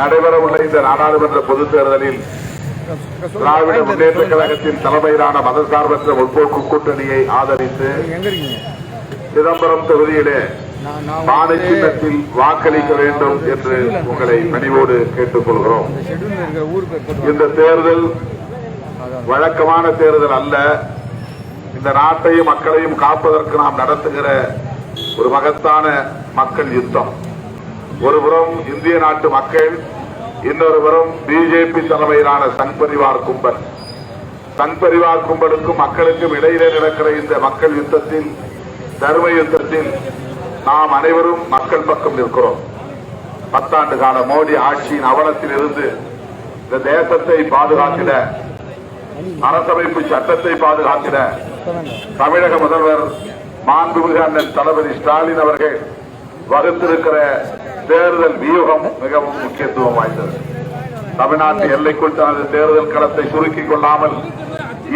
நடைபெறவுள்ள இந்த நாடாளுமன்ற பொதுத் தேர்தலில் திராவிட முன்னேற்ற கழகத்தின் தலைமையிலான மதசார்பற்ற முற்போக்கு கூட்டணியை ஆதரித்து சிதம்பரம் தொகுதியிலே பானை சின்னத்தில் வாக்களிக்க வேண்டும் என்று உங்களை பணிவோடு கேட்டுக் கொள்கிறோம் இந்த தேர்தல் வழக்கமான தேர்தல் அல்ல. இந்த நாட்டையும் மக்களையும் காப்பதற்கு நாம் நடத்துகிற ஒரு மகத்தான மக்கள் யுத்தம். ஒருபுறம் இந்திய நாட்டு மக்கள் இன்னொருபுறம் பிஜேபி தலைமையிலான சங் பரிவார் கும்பல். சங் பரிவார் கும்பலுக்கும் மக்களுக்கும் இடையிலே நடக்கிற இந்த மக்கள் யுத்தத்தில் தர்ம யுத்தத்தில் நாம் அனைவரும் மக்கள் பக்கம் நிற்கிறோம். பத்தாண்டு கால மோடி ஆட்சியின் அவலத்தில் இருந்து இந்த தேசத்தை பாதுகாத்திட அரசமைப்பு சட்டத்தை பாதுகாத்திட தமிழக முதல்வர் மாண்புமிகு அண்ணன் தளபதி ஸ்டாலின் அவர்கள் வகுத்திருக்கிற தேர்தல் வியூகம் மிகவும் முக்கியத்துவம் வாய்ந்தது தமிழ்நாட்டு எல்லைக்குள் தனது தேர்தல் களத்தை சுருக்கிக் கொள்ளாமல்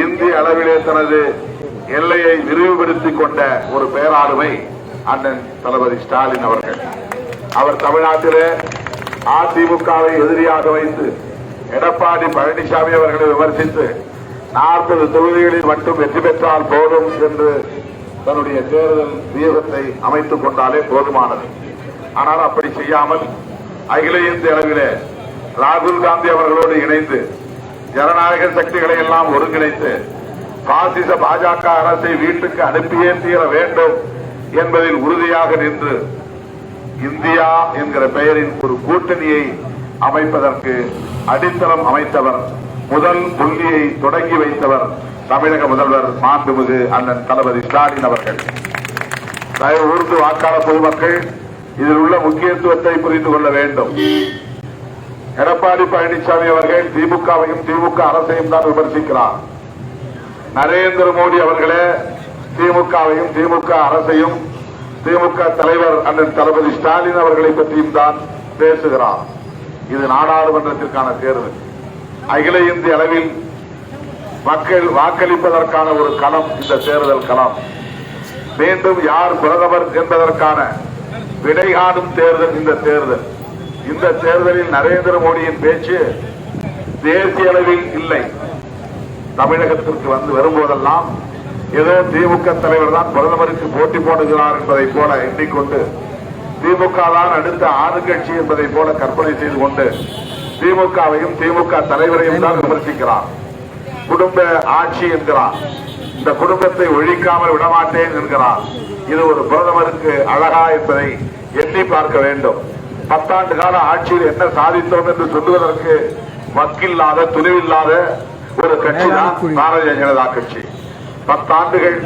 இந்திய அளவிலே தனது எல்லையை விரிவுபடுத்திக் கொண்ட ஒரு பேராளுமை அண்ணன் தளபதி ஸ்டாலின் அவர்கள். அவர் தமிழ்நாட்டிலே அதிமுகவை எதிரியாக வைத்து எடப்பாடி பழனிசாமி அவர்களை விமர்சித்து நாற்பது தொகுதிகளில் மட்டும் வெற்றி பெற்றால் போதும் என்று தன்னுடைய தேர்தல் வியூகத்தை அமைத்துக் கொண்டாலே போதுமானது. ஆனால் அப்படி செய்யாமல் அகில இந்திய அளவிலே ராகுல் காந்தி அவர்களோடு இணைந்து ஜனநாயக சக்திகளை எல்லாம் ஒருங்கிணைத்து பாசிச பாஜக அரசை வீட்டுக்கு அனுப்பியே தீர வேண்டும் என்பதில் உறுதியாக நின்று இந்தியா என்கிற பெயரின் ஒரு கூட்டணியை அமைப்பதற்கு அடித்தளம் அமைத்தவர் முதல் புள்ளியை தொடங்கி வைத்தவர் தமிழக முதல்வர் மாண்புமிகு அண்ணன் தளபதி ஸ்டாலின் அவர்கள். தயவு கூர்ந்து வாக்காளர் பொதுமக்கள் இதில் உள்ள முக்கியத்துவத்தை புரிந்து கொள்ள வேண்டும். எடப்பாடி பழனிசாமி அவர்கள் திமுகவையும் திமுக அரசையும் தான் விமர்சிக்கிறார். நரேந்திர மோடி அவர்களே திமுகவையும் திமுக அரசையும் திமுக தலைவர் அண்ணன் தளபதி ஸ்டாலின் அவர்களை பற்றியும் தான் பேசுகிறார். இது நாடாளுமன்றத்திற்கான தேர்தல் அகில இந்திய அளவில் மக்கள் வாக்களிப்பதற்கான ஒரு களம் இந்த தேர்தல் களம். மீண்டும் யார் பிரதமர் என்பதற்கான விடை காணும் தேர்தல் இந்த தேர்தல். இந்த தேர்தலில் நரேந்திர மோடியின் பேச்சு தேசிய அளவில் இல்லை. தமிழகத்திற்கு வந்து வரும்போதெல்லாம் ஏதோ திமுக தலைவர் தான் பிரதமருக்கு போட்டி போடுகிறார் என்பதை போல எண்ணிக்கொண்டு திமுக தான் அடுத்த கட்சி என்பதை போல கற்பனை செய்து கொண்டு திமுகவையும் திமுக தலைவரையும் தான் விமர்சிக்கிறார். குடும்ப ஆட்சி என்கிறார். இந்த குடும்பத்தை ஒழிக்காமல் விடமாட்டேன் என்கிறார். இது ஒரு பிரதமருக்கு அழகா என்பதை எண்ணி பார்க்க வேண்டும். பத்தாண்டு கால ஆட்சியில் என்ன சாதித்தோம் என்று சொல்லுவதற்கு வக்கில்லாத துணிவில்லாத ஒரு கட்சி தான் பாரதிய ஜனதா கட்சி. பத்தாண்டுகள்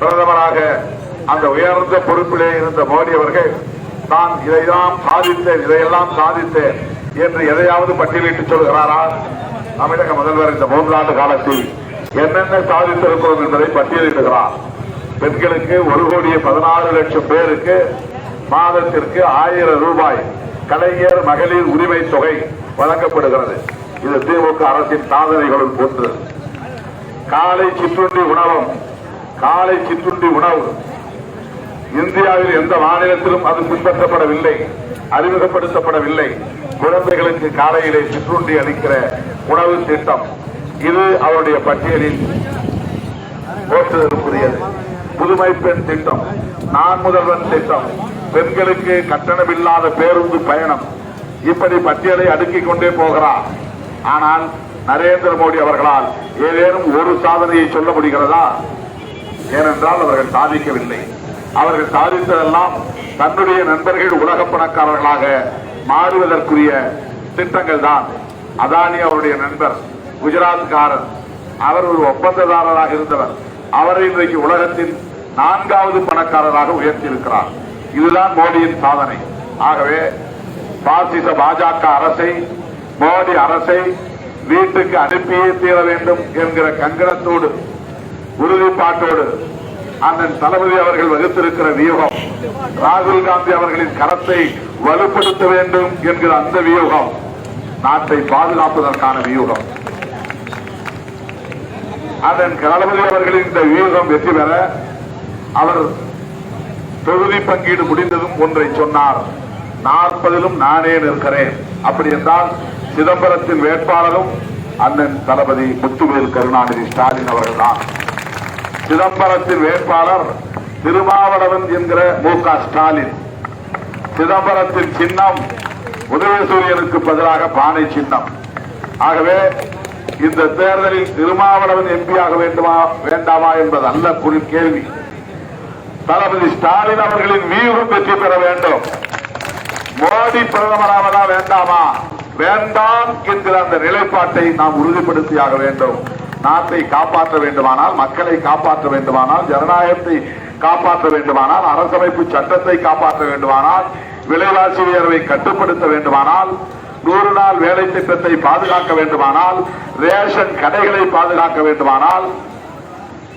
பிரதமராக அந்த உயர்ந்த பொறுப்பிலே இருந்த மோடி அவர்கள் நான் இதையெல்லாம் சாதித்தேன் இதையெல்லாம் சாதித்தேன் என்று எதையாவது பட்டியலிட்டு சொல்கிறாரா? தமிழக முதல்வர் இந்த மூன்றாண்டு காலத்தில் என்னென்ன சாதித்திருக்கிறோம் என்பதை பட்டியலிடுகிறார். பெண்களுக்கு ஒரு கோடியே பதினாறு லட்சம் பேருக்கு மாதத்திற்கு ஆயிரம் ரூபாய் கலைஞர் மகளிர் உரிமை தொகை வழங்கப்படுகிறது. இது திமுக அரசின் சாதனைகளும் ஒன்று காலை சிற்றுண்டி உணவும் காலை சிற்றுண்டி உணவு. இந்தியாவில் எந்த மாநிலத்திலும் அது பின்பற்றப்படவில்லை அறிமுகப்படுத்தப்படவில்லை. குழந்தைகளுக்கு காலையிலே சிற்றுண்டி அளிக்கிற உணவு திட்டம் இது அவருடைய பட்டியலில் போற்றுதலுக்குரியது. புதுமை பெண் திட்டம் நான் முதல்வன் திட்டம். பெண்களுக்கு கட்டணமில்லாத பேருந்து பயணம் இப்படி பட்டியலை அடுக்கிக் கொண்டே போகிறார் ஆனால் நரேந்திர மோடி அவர்களால் ஏதேனும் ஒரு சாதனையை சொல்ல முடிகிறதா? ஏனென்றால் அவர்கள் சாதிக்கவில்லை. அவர்கள் சாதித்ததெல்லாம் தன்னுடைய நண்பர்கள் உலக பணக்காரர்களாக மாறுவதற்குரிய திட்டங்கள் தான் அதானி அவருடைய நண்பர் குஜராத்காரர். அவர் ஒரு ஒப்பந்ததாரராக இருந்தவர். அவரை இன்றைக்கு உலகத்தில் நான்காவது பணக்காரராக உயர்த்தியிருக்கிறார். இதுதான் மோடியின் சாதனை. ஆகவே பாசிச பாஜக அரசை மோடி அரசை வீட்டுக்கு அனுப்பியே தீர வேண்டும் என்கிற கங்கணத்தோடு உறுதிப்பாட்டோடு அண்ணன் தளபதி அவர்கள் வகுத்திருக்கிற வியூகம் ராகுல் காந்தி அவர்களின் கரத்தை வலுப்படுத்த வேண்டும் என்கிற அந்த வியூகம் நாட்டை பாதுகாப்பதற்கான வியூகம். அதன் தளபதி அவர்களின் இந்த வியூகம் வெற்றி பெற அவர் தொகுதி பங்கீடு முடிந்ததும் ஒன்றை சொன்னார். நாற்பதிலும் நானே நிற்கிறேன். அப்படி என்றால் சிதம்பரத்தின் வேட்பாளரும் அண்ணன் தளபதி முத்துவேல் கருணாநிதி ஸ்டாலின் அவர்கள்தான். சிதம்பரத்தின் வேட்பாளர் திருமாவளவன் என்கிற மு க ஸ்டாலின். சிதம்பரத்தின் சின்னம் உதயசூரியனுக்கு பதிலாக பானை சின்னம். ஆகவே இந்த தேர்தலில் திருமாவளவன் எம்பியாக வேண்டுமா வேண்டாமா என்பது அல்ல குறி கேள்வி. தளபதி ஸ்டாலின் அவர்களின் வியூகம் வெற்றி பெற வேண்டும். மோடி பிரதமராவதா வேண்டாமா? வேண்டாம் என்கிற அந்த நிலைப்பாட்டை நாம் உறுதிப்படுத்தியாக வேண்டும். நாட்டை காப்பாற்ற வேண்டுமானால் மக்களை காப்பாற்ற வேண்டுமானால் ஜனநாயகத்தை காப்பாற்ற வேண்டுமானால் அரசமைப்பு சட்டத்தை காப்பாற்ற வேண்டுமானால் விலைவாசி உயர்வை கட்டுப்படுத்த வேண்டுமானால் நூறு நாள் வேலை திட்டத்தை பாதுகாக்க வேண்டுமானால் ரேஷன் கடைகளை பாதுகாக்க வேண்டுமானால்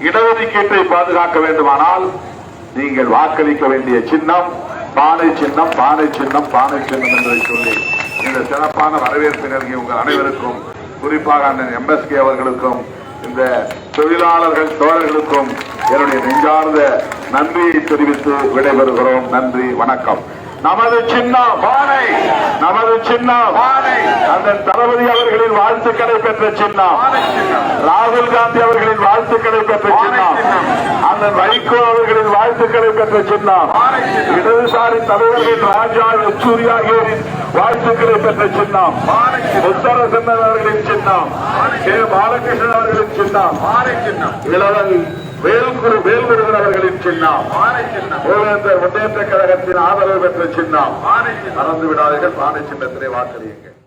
இடஒதுக்கீட்டை பாதுகாக்க வேண்டுமானால் நீங்கள் வாக்களிக்க வேண்டிய சின்னம் பானை சின்னம் பானை சின்னம் பானை சின்னம் என்பதை சொல்லி இந்த சிறப்பான வரவேற்பு நல்கிய உங்கள் அனைவருக்கும் குறிப்பாக அண்ணன் எம்எஸ்கே அவர்களுக்கும் இந்த தொழிலாளர்கள் தோழர்களுக்கும் என்னுடைய நெஞ்சார்ந்த நன்றியை தெரிவித்து விடைபெறுகிறோம். நன்றி வணக்கம். நமது சின்னம் பானை நமது சின்னம் பானை. அந்த தளபதி அவர்களின் வாழ்த்துக்களை பெற்ற சின்னம். ராகுல் காந்தி அவர்களின் வாழ்த்துக்களை பெற்ற சின்னம். அந்த வைகோ அவர்களின் வாழ்த்துக்களை பெற்ற சின்னம். இடதுசாரி தலைவர்கள் ராஜா யெச்சூரி ஆகியோரின் வாழ்த்துக்களை பெற்ற சின்னம். உத்தரசன்னன் அவர்களின் சின்னம். கே. பாலகிருஷ்ணன் அவர்களின் சின்னம். இளவல் வேல்குரு வேல்முருகன் அவர்களின் சின்னம். மூவேந்தர் முன்னேற்ற கழகத்தின் ஆதரவு பெற்ற சின்னம். மறந்து விடாதீர்கள் பானை சின்னத்திலே வாக்களியுங்கள்.